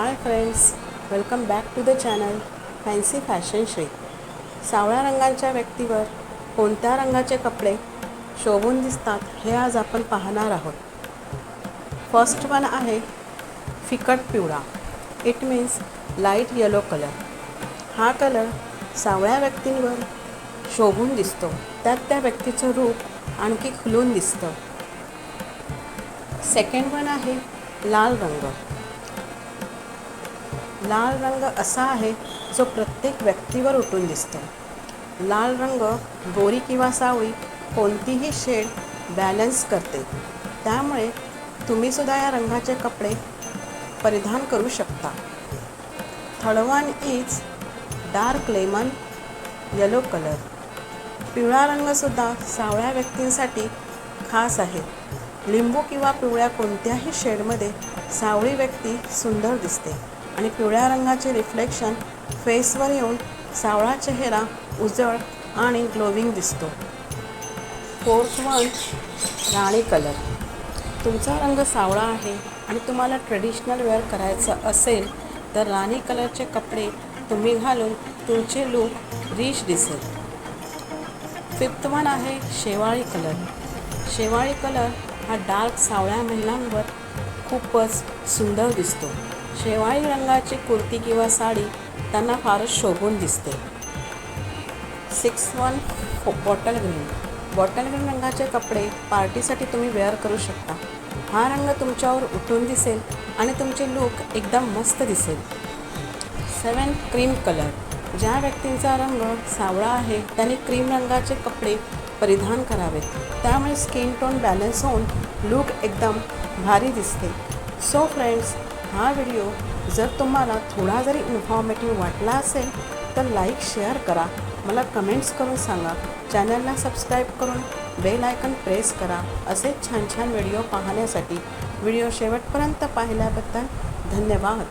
Hi friends welcome back to the channel fancy fashion Shri सावळ्या रंगांच्या व्यक्तीवर कोणत्या रंगाचे कपडे शोभून दिसतात हे आज आपण पाहणार आहोत. फर्स्ट वन आहे फिकट पिवळा. It means light yellow colour हा कलर सावळ्या व्यक्तींवर शोभून दिसतो. त्यात त्या व्यक्तीचं रूप आणखी खुलून दिसतं. सेकंड वन आहे लाल रंग. लाल रंग असा आहे जो प्रत्येक व्यक्तीवर उठून दिसतो. लाल रंग गोरी किंवा सावळी कोणतीही शेड बॅलन्स करते. त्यामुळे तुम्हीसुद्धा या रंगाचे कपडे परिधान करू शकता. Third one is dark lemon yellow colour पिवळा रंगसुद्धा सावळ्या व्यक्तींसाठी खास आहे. लिंबू किंवा पिवळ्या कोणत्याही शेडमध्ये सावळी व्यक्ती सुंदर दिसते. आणि पिवळ्या रंगाचे रिफ्लेक्शन फेसवर येऊन सावळा चेहरा उजळ आणि ग्लोविंग दिसतो. फोर्थ वन राणी कलर तुमचा रंग सावळा आहे आणि तुम्हाला ट्रेडिशनल वेअर करायचं असेल तर राणी कलरचे कपडे तुम्ही घालून तुमचे लूक रिच दिसेल. फिफ्थ वन आहे शेवाळी कलर शेवाळी कलर हा डार्क सावळ्या महिलांवर खूपच सुंदर दिसतो. शेवाळी रंगाची कुर्ती किंवा साडी त्यांना फारच शोभून दिसते. Six one bottle green. Bottle green रंगाचे कपडे पार्टीसाठी तुम्ही वेअर करू शकता. हा रंग तुमच्यावर उठून दिसेल आणि तुमचे लूक एकदम मस्त दिसेल. Seven cream colour. ज्या व्यक्तींचा रंग सावळा आहे त्यांनी क्रीम रंगाचे कपडे परिधान करावेत. त्यामुळे स्किन टोन बॅलन्स होऊन लूक एकदम भारी दिसते. सो फ्रेंड्स हा व्हिडिओ जर तुम्हाला थोडा जरी इन्फॉर्मेटिव्ह वाटला असेल तर लाईक शेअर करा. मला कमेंट्स करून सांगा. चॅनलला सबस्क्राईब करून बेल आयकन प्रेस करा. असे छान छान व्हिडिओ पाहण्यासाठी व्हिडिओ शेवटपर्यंत पाहिल्याबद्दल धन्यवाद.